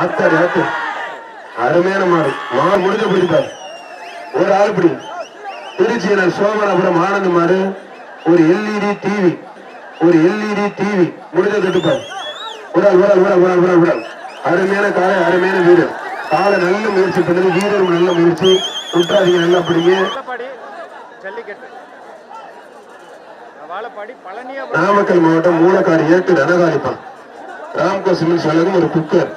ஆத்தாடி ஆத்து. அருமையான மாடு. மாடு முடிஞ்ச பிடிப்பார் ஒரு ஆள் பிடி திருச்சியினர் சோமனாபுரம் ஆனந்த் மாடு. ஒரு எல்இடி டிவி ஒரு எல்இடி டிவி முடிஞ்ச தட்டுப்பார் ஒரு ஆள் ஒரு ஆள் ஒரு ஆள் அருமையான காலை அருமையான வீரர் காலை நல்ல முயற்சி பண்ணது. வீரர் நல்ல முயற்சி. விட்டுறாதீங்க நல்லா பிடிங்க. நாமக்கல் மாவட்டம் மூலக்காடு ஏட்டு தனகாலிப்பா ராம்கோ சிமெண்ட் சொல்லகம் ஒரு குக்கர்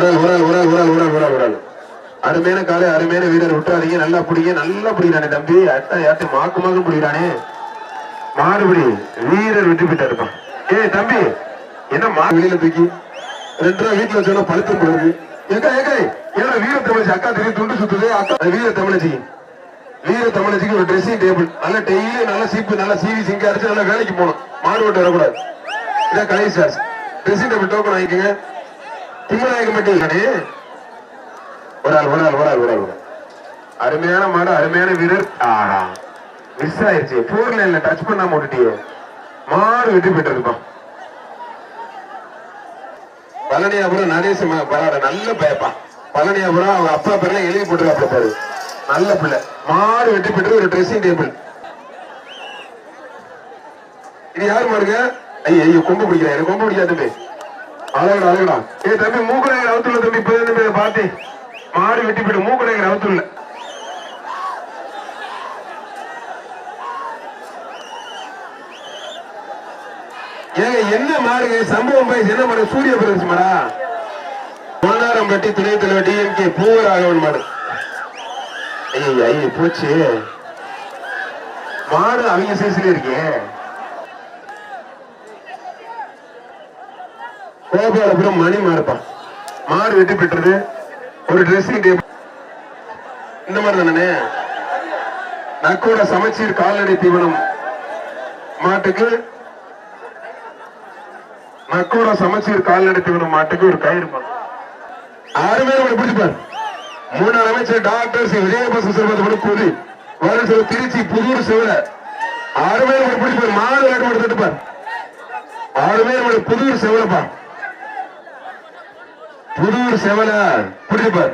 உடல் உடல் உடல் உடல் உடல் உடல் உடல். அருமையான காலை அருமையான வீரர். விட்டுறாதீங்க. நல்லா பிடிங்க. நல்லா பிடிக்கிறானே தம்பி. அட்டா யாத்தி மாக்கு மாக்கு பிடிக்கிறானே. மாறுபடி வீரர் வெற்றி பெற்றாருப்பா. ஏய் தம்பி. என்ன மா வெளியில தூக்கி. ரெண்டு ரூபா வீட்டுல வச்சோன்னா பழுத்து போடுது ஏக்கா ஏக்கா ஏன்னா வீர தமிழச்சி அக்கா தெரியும். துண்டு சுத்துது. அக்கா வீர தமிழச்சி. வீர தமிழச்சிக்கு ஒரு ட்ரெஸ்ஸிங் டேபிள் நல்ல டெய்லி நல்ல சீப்பு நல்ல சிவி சிங்க அரைச்சு நல்ல வேலைக்கு போகணும். மாறுபட்டு வரக்கூடாது. இதான் கலை சார். ட்ரெஸ்ஸிங் டேபிள் டோக்கன் வாங்கிக்கோங்க. திம்மநாயகம் ஒரு ஆள் ஒரு ஆள் ஒரு ஆள் ஒரு ஆள் அருமையான மாடு அருமையான வீரர். ஆடா மிஸ் ஆயிடுச்சு போர் லைன்ல டச் பண்ணாம விட்டுட்டியே மாடு வெற்றி பெற்றிருப்பா. பழனியாபுரம் நடேச பரவாயில்ல நல்ல பயப்பா. பழனியாபுரம் அவங்க அப்பா பேர்ல எழுதி போட்டுருக்காப்ல பாரு. நல்ல பிள்ளை. மாடு வெற்றி பெற்று ஒரு ட்ரெஸ்ஸிங் டேபிள் இது யார் மாடுங்க? ஐயோ ஐயோ கொம்பு பிடிக்கிறேன் எனக்கு கொம்பு பிடிக்காதுமே. அழகடா அழகடா. ஏ தம்பி மூக்கடைகள் அவுத்துல தம்பி இப்ப தம்பி பாத்தி மாடு வெட்டி போயிட்டு மூக்கடைகள் அவுத்துல ஏங்க என்ன மாறுங்க சம்பவம் பாய்ஸ் என்ன மாடு? சூரிய பிரதேச மாடா? பொன்னாரம்பட்டி துணை தலைவர் டிஎம்கே பூவராகவன் மாடு. ஐயோ ஐயோ போச்சு. மாடு அவங்க சைஸ்ல இருக்கேன் கோபாலபுரம் மணி மாடுப்பா மாடு வெட்டி பெற்றது. ஒரு ட்ரெஸ்ஸிங் டேபிள் இந்த மாதிரி தானே நக்கோட சமச்சீர் கால்நடை தீவனம். மாட்டுக்கு நக்கோட சமச்சீர் கால்நடை தீவனம் மாட்டுக்கு ஒரு கயிறு ஆறு பேர் கூட பிடிச்சுப்பார் முன்னாள் அமைச்சர் டாக்டர் ஸ்ரீ விஜயபாச கூறி கூலி. வருஷம் திருச்சி புதூர் சிவல ஆறு பேர் கூட பிடிப்பார் மாடு வேட்டு மட்டும் தட்டுப்பார் ஆறு பேர் கூட புதூர் சிவலப்பா புதூர் செவல பிடிச்சுப்பார்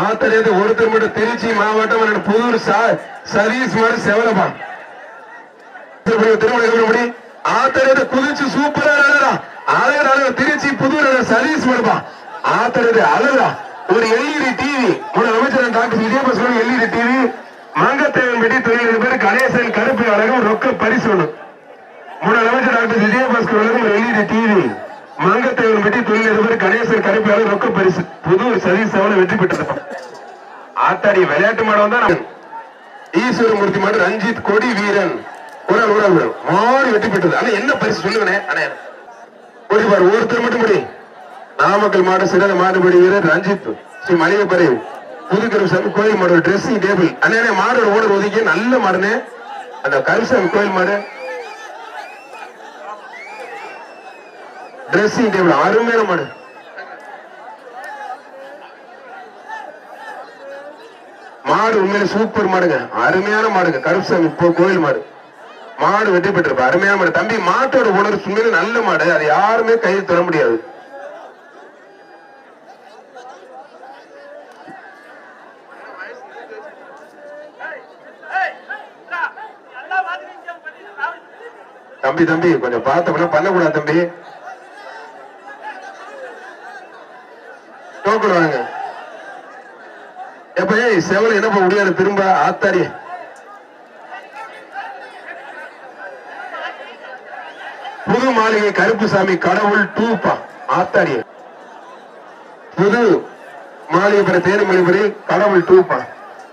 ஆத்தரையது ஒருத்தர் மட்டும் திருச்சி மாவட்டம் புதூர் சா- மாதிரி செவலப்பா திருமணம் ஆத்தரையது குதிச்சு சூப்பரா அழகா அழகா அழகா திருச்சி புதூர் சர்வீஸ் பண்ணுப்பா ஆத்தரையது அழகா ஒரு எல்இடி டிவி. ஒரு அமைச்சர் doctor Vijayabaskar LED TV. Mangathevan பெட்டி தொழில் பேர் கணேசன் கருப்பு அழகம் ரொக்க பரிசு மூணு முன்னாள் அமைச்சர் டாக்டர் விஜயபாஸ்கர் அவர்களுக்கு ஒரு எல்இடி டிவி. மங்கத்தேவன் வெட்டி தொழிலதிபர் கணேசர் கருப்பையாளர் ரொக்க பரிசு. புது சதீஷ் சேவல வெற்றி பெற்றது. ஆத்தாடி விளையாட்டு மாடம் தான் ஈஸ்வரமூர்த்தி மாடு ரஞ்சித் கொடி வீரன். ஒரு ஆள் ஒரு ஆள் மாடு வெற்றி பெற்றது. ஆனா என்ன பரிசு சொல்லுங்கண்ணே அண்ணே ஓடி பாரு ஒருத்தர் மட்டும் முடி நாமக்கல் மாடு சிறந்த மாடுபடி வீரர் ரஞ்சித். ஸ்ரீ மளிகைப்பறை புதுக்கரு சாமி கோயில் மாடு ட்ரெஸ்ஸிங் டேபிள் அண்ணே மாடு ஓடர் ஒதுக்கி நல்ல மாடுனே அந்த கருசாமி கோயில் மாடு. ட்ரெஸ்ஸிங் டேபிள் அருமையான மாடு. மாடு உண்மையில சூப்பர் மாடுங்க. அருமையான மாடுங்க. கருப்சாமி இப்போ கோயில் மாடு. மாடு வெற்றி பெற்றிருப்பா அருமையான மாடு. தம்பி மாட்டோட உணர்வு உண்மையில நல்ல மாடு. அது யாருமே கையில் தர முடியாது. தம்பி தம்பி கொஞ்சம் பார்த்தோம்னா பண்ணக்கூடாது தம்பி. டோக்கன் எப்ப ஏய் செவல என்னப்பா முடியாது திரும்ப ஆத்தாரி புது மாளிகை கருப்புசாமி கடவுள் டூப்பா ஆத்தாடி. புது மாளிகை பெற தேர்மொழிபடி கடவுள் டூப்பா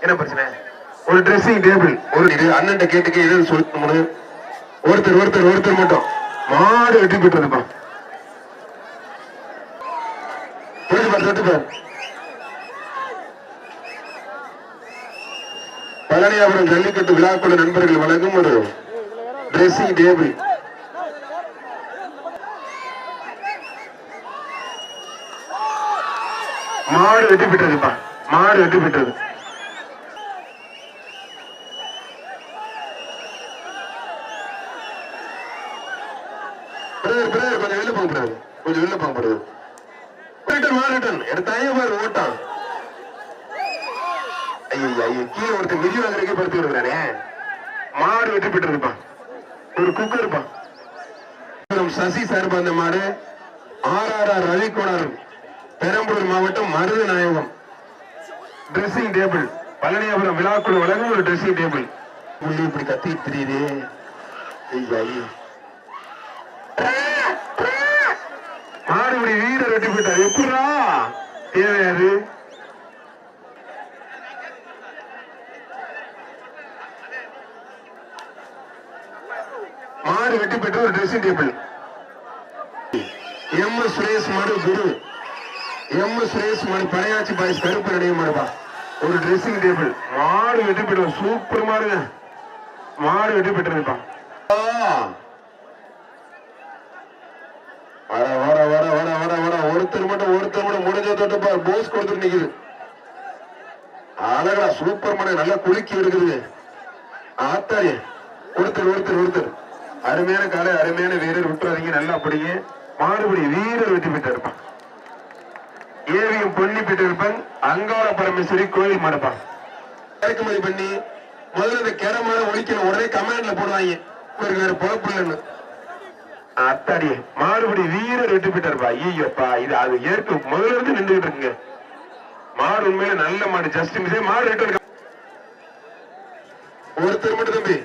என்ன பிரச்சனை? ஒரு ட்ரெஸ்ஸிங் டேபிள் ஒரு இது அண்ணன் கேட்டுக்கு எது சொல்லணும் ஒருத்தர் ஒருத்தர் ஒருத்தர் மட்டும். மாடு வெற்றி பெற்றதுப்பா தொட்டு பழனியாபுரம் ஜல்லிக்கட்டு விழாக்குழு நண்பர்கள் வழங்கும் ஒரு ட்ரெஸ்ஸிங் டேபிள் மாடு வெற்றி பெற்றதுப்பா. மாடு வெற்றி பெற்றது. கொஞ்சம் வெளில போக கூடாது கொஞ்சம் வெளில போக கூடாது ரிட்டன் மா ரிட்டன் எடுத்தாயே பாரு ஓட்டான். ஐயோ ஐயோ கீழே ஒருத்தர் மிதி வாங்குறதுக்கே படுத்து விடுறானே மாடு வெற்றி பெற்று இருப்பான் ஒரு குக்கர் இருப்பான் நம் சசி சார்பு அந்த மாடு. ஆர் ரவிக்குணர் பெரம்பலூர் மாவட்டம் மருது நாயகம். ட்ரெஸ்ஸிங் டேபிள் பழனியாபுரம் விழாக்குழு வழங்கும் ஒரு ட்ரெஸ்ஸிங் டேபிள் உள்ளி இப்படி கத்தி தெரியுது. ஐயா. வீர மாடுபடி வீரர் வெட்டி போயிட்டார் எப்படா தேவையாது மாடு வெட்டி பெற்ற ஒரு dressing table M S Suresh மனு குரு. எம் எஸ் சுரேஷ் மனு பழையாச்சி பாய்ஸ் கருப்பு நடைய மனுபா. ஒரு ட்ரெஸ்ஸிங் டேபிள் மாடு வெட்டி பெற்று சூப்பர் மாடுங்க. மாடு வெட்டி பெற்றிருப்பான் ஒருத்தர் போஸ் கொடுத்துட்டு நிக்குது. அழகா சூப்பர் மனை நல்லா குலுக்கி எடுக்குது ஆத்தாரு ஒருத்தர் ஒருத்தர் ஒருத்தர். அருமையான காலை அருமையான வீரர் விட்டுறாதீங்க நல்லா அப்படிங்க மாறுபடி வீரர் வெற்றி பெற்று இருப்பான். ஏவியும் பொன்னி பெற்று இருப்பான் அங்காள பரமேஸ்வரி கோயில் மாடுப்பான் இறக்குமதி பண்ணி முதல்ல இந்த கிடமான ஒழிக்கணும் உடனே கமெண்ட்ல போடுவாங்க. இவருக்கு வேற பொழப்பு இல்லைன்னு அத்தாடி மாறுபடி வீரர் வெற்றி பெற்றாருப்பா. ஐயோப்பா இது அது ஏற்க முதல்ல இருந்து நின்றுகிட்டு இருக்குங்க. மாடு உண்மையில நல்ல மாடு ஜஸ்ட் மிஸ் மாடு ரிட்டர்ன் ஒருத்தர் மட்டும் தம்பி.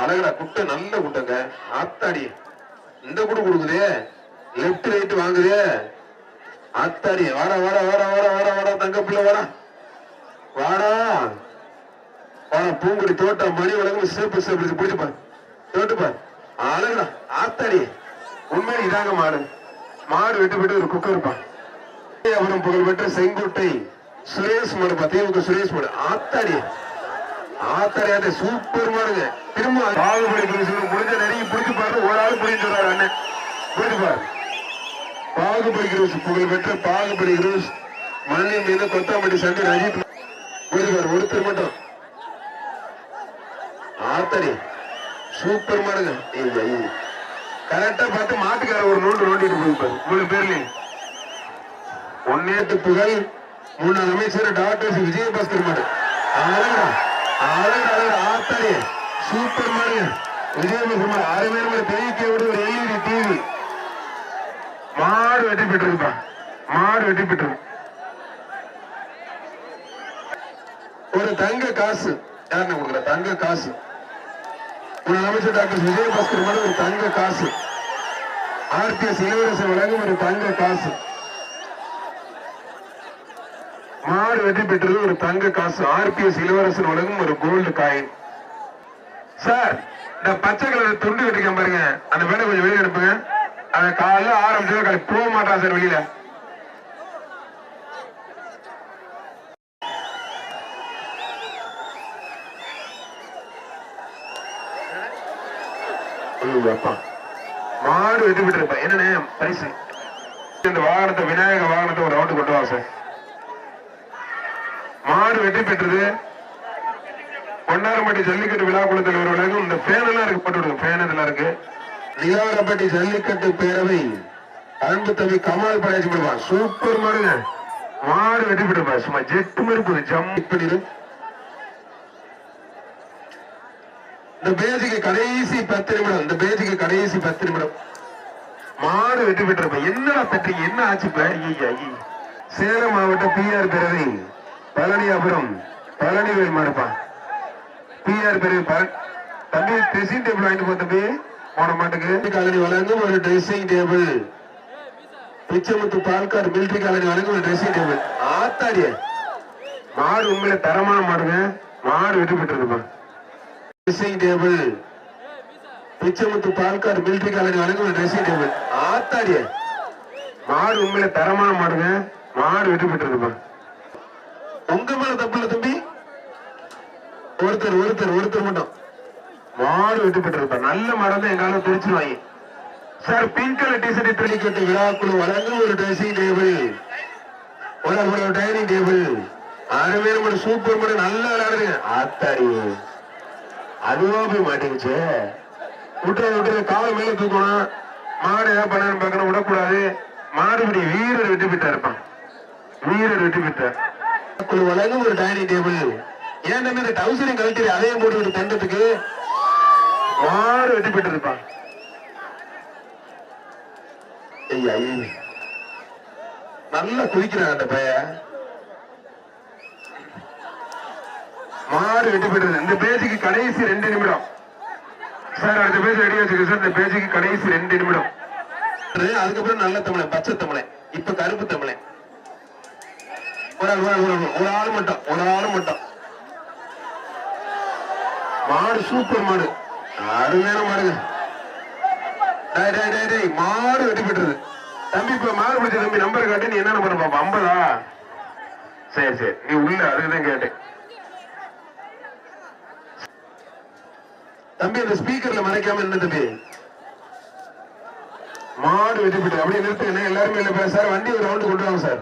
அழகடா குட்டை நல்ல குட்டைங்க. ஆத்தாடி இந்த குடு கொடுக்குதே. லெப்ட் ரைட் வாங்குதே. ஆத்தாடி வாடா வாடா வாடா வாடா வாடா வாடா தங்க பிள்ளை வாடா. வாடா. வாடா பூங்குடி தோட்டம் மணி வழங்கும் சேப்பு சேப்பு பிடிச்சுப்பா தோட்டுப்பா. அழகடா ஆத்தாடி. உண்மையில இதாங்க மாடு மாடு வெட்டு விட்டு ஒரு குக்கர் இருப்பான். அவரும் புகழ்பெற்ற செங்கோட்டை சுரேஷ் மாடு பா சுரேஷ் மாடு. ஆத்தாடி. ஆத்தாடி அது சூப்பர் மாடுங்க. திரும்ப பாகுபலி கிருஷ்ணன் முடிஞ்ச நிறைய பிடிச்சு பாரு ஒரு ஆள் புரிஞ்சு அண்ணன். புரிஞ்சு பாரு. பாகுபலி கிரூஸ் புகழ்பெற்ற பாகுபலி கிரூஸ். மண்ணின் மீது கொத்தாம்பட்டி சண்டை ரஜித். புரிஞ்சு பாரு ஒருத்தர் மட்டும். ஆத்தாடி. சூப்பர் மாடுங்க. கரெக்டா பார்த்து மாட்டுக்கார ஒரு நோண்டு நோண்டிட்டு போயிருப்பாரு உங்களுக்கு பேர்ல ஒன்னேட்டு புகழ் முன்னாள் அமைச்சர் டாக்டர் விஜயபாஸ்கர் மாடு. அழகா அழகா அழகா சூப்பர் மாடு. விஜயபாஸ்கர் மாடு பேர் மேல பெரிய விட ஒரு எல்இடி டிவி மாடு வெட்டி பெற்றிருப்பா மாடு வெட்டி பெற்று. ஒரு தங்க காசு. யாருன்னு கொடுக்குற? தங்க காசு. அமைச்சர் டாக்டர் விஜயபாஸ்கர் மாடு ஒரு தங்க காசு. ஆர்டிஎஸ் இளவரசர் வழங்கும் ஒரு தங்க காசு. மாறு வெற்றி பெற்றது ஒரு தங்க காசு. ஆர்பிஎஸ் இளவரசன் வழங்கும் ஒரு கோல்டு காயின் சார் இந்த பச்சை கலர் துண்டு கட்டிருக்கேன் பாருங்க. அந்த வேலை கொஞ்சம் வெளியே அனுப்புங்க. அந்த காலைல ஆறு காலை போக மாட்டான் சார் வெளியில. அப்பா. மாடு வெற்றி பெற்றிருப்பேன் என்னண்ணே? பரிசு. இந்த வாகனத்தை விநாயக வாகனத்தை ஒரு ரவுண்டு கொண்டு வா சார் மாடு வெற்றி பெற்றது. பொன்னாரம்பட்டி ஜல்லிக்கட்டு விழாக்குளத்தில் ஒரு விலகும் இந்த ஃபேன் எல்லாம் இருக்கு. போட்டு விடுங்க. ஃபேன் இதெல்லாம் இருக்கு? நிலவரப்பட்டி ஜல்லிக்கட்டு பேரவை அன்பு தம்பி கமால் விடுவான் சூப்பர் மாடுங்க. மாடு வெற்றி பெற்றுப்பா சும்மா ஜெட்டு மாதிரி போகுது. ஜம். பண்ணிடு இந்த பேஜுக்கு கடைசி பத்து நிமிடம் இந்த பேஜுக்கு கடைசி பத்து நிமிடம். மாடு வெற்றி பெற்றிருப்ப என்னடா பெற்றீங்க என்ன ஆச்சுப்ப சேலம் மாவட்ட பிஆர் பேரவை பழனியாபுரம் பழனிவேல் மாடுப்பா. பிஆர் பழ- தம்பி ட்ரெஸ்ஸிங் டேபிள் வாங்கிட்டு போ தம்பி. போன மாட்டுக்கு. காலனி வழங்கும் ஒரு ட்ரெஸ்ஸிங் டேபிள் பிச்சமுத்து பால்கார் மிலிட்டரி காலனி வழங்கும் ஒரு ட்ரெஸ்ஸிங் டேபிள் ஆத்தாடிய. மாடு உண்மையில தரமான மாடுங்க. மாடு வெற்றி பெற்றிருப்பா ட்ரெஸ்ஸிங் டேபிள் பிச்சமுத்து பால்கார் மிலிட்டரி காலனி வழங்கும் ஒரு ட்ரெஸ்ஸிங் டேபிள் ஆத்தாடிய. மாடு உண்மையில தரமான மாடுங்க. மாடு வெற்றி பெற்றிருப்பா உங்க மேல தப்பு இல்ல தம்பி. ஒருத்தர் ஒருத்தர் ஒருத்தர் மட்டும். மாடு வெற்றி பெற்றிருப்பா. நல்ல மாடு தான் எங்கால பிரிச்சுருவாங்க. Sir pink colour T shirt கட்டு விழாக்குழு வழங்கும் ஒரு ட்ரெஸ்ஸிங் டேபிள் ஒரு டைனிங் டேபிள் அருமையான ஒரு சூப்பர் மட்டும் நல்லா விளையாடுறீங்க ஆத்தாடி அதுவா போய் மாட்டேங்குச்சு விட்டுற விட்டுற காலை மேல தூக்கணும். மாடு ஏதாவது பண்ணு பார்க்கணும் விடக்கூடாது. மாடுபடி வீரர் வெற்றி பெற்றா இருப்பான் வீரர் பெற்றார். குழு வழங்கும் ஒரு டைனிங் டேபிள் ஏன் தம்பி இந்த டவுசரையும் கழட்டி அதையும் போட்டு ஒரு தண்டத்துக்கு மாடு வெற்றி பெற்று இருப்பான். நல்லா குதிக்கிறான் அந்த பையன். மாடு வெற்றி பெற்றது இந்த பேஜுக்கு கடைசி ரெண்டு நிமிடம். சார் அடுத்த பேஜ் ரெடி வச்சுக்க சார். இந்த பேஜுக்கு கடைசி ரெண்டு நிமிடம். அதுக்கப்புறம் நல்ல தமிழன் பச்சை தமிழன் இப்ப கருப்பு தமிழன். ஆள், ஒரு ஆள், ஒரு ஆள் மட்டும் ஒரு ஆள் மட்டும். மாடு சூப்பர் மாடு. அருமையான மாடுங்க டேய், டேய், டேய், டேய், மாடு வெட்டி பெற்றது தம்பி இப்ப மாடு பிடிச்ச தம்பி நம்பர் காட்டு நீ என்ன நம்பர் பாப்பா? ஐம்பதா? சரி சரி. நீ உள்ள அதுக்குதான் கேட்டேன். தம்பி அந்த ஸ்பீக்கர்ல மறைக்காம என்ன தம்பி. மாடு வெட்டி போயிட்டு அப்படியே நிறுத்துங்க. எல்லாருமே இல்ல சார் வண்டி ஒரு ரவுண்டு கொண்டு வாங்க சார்.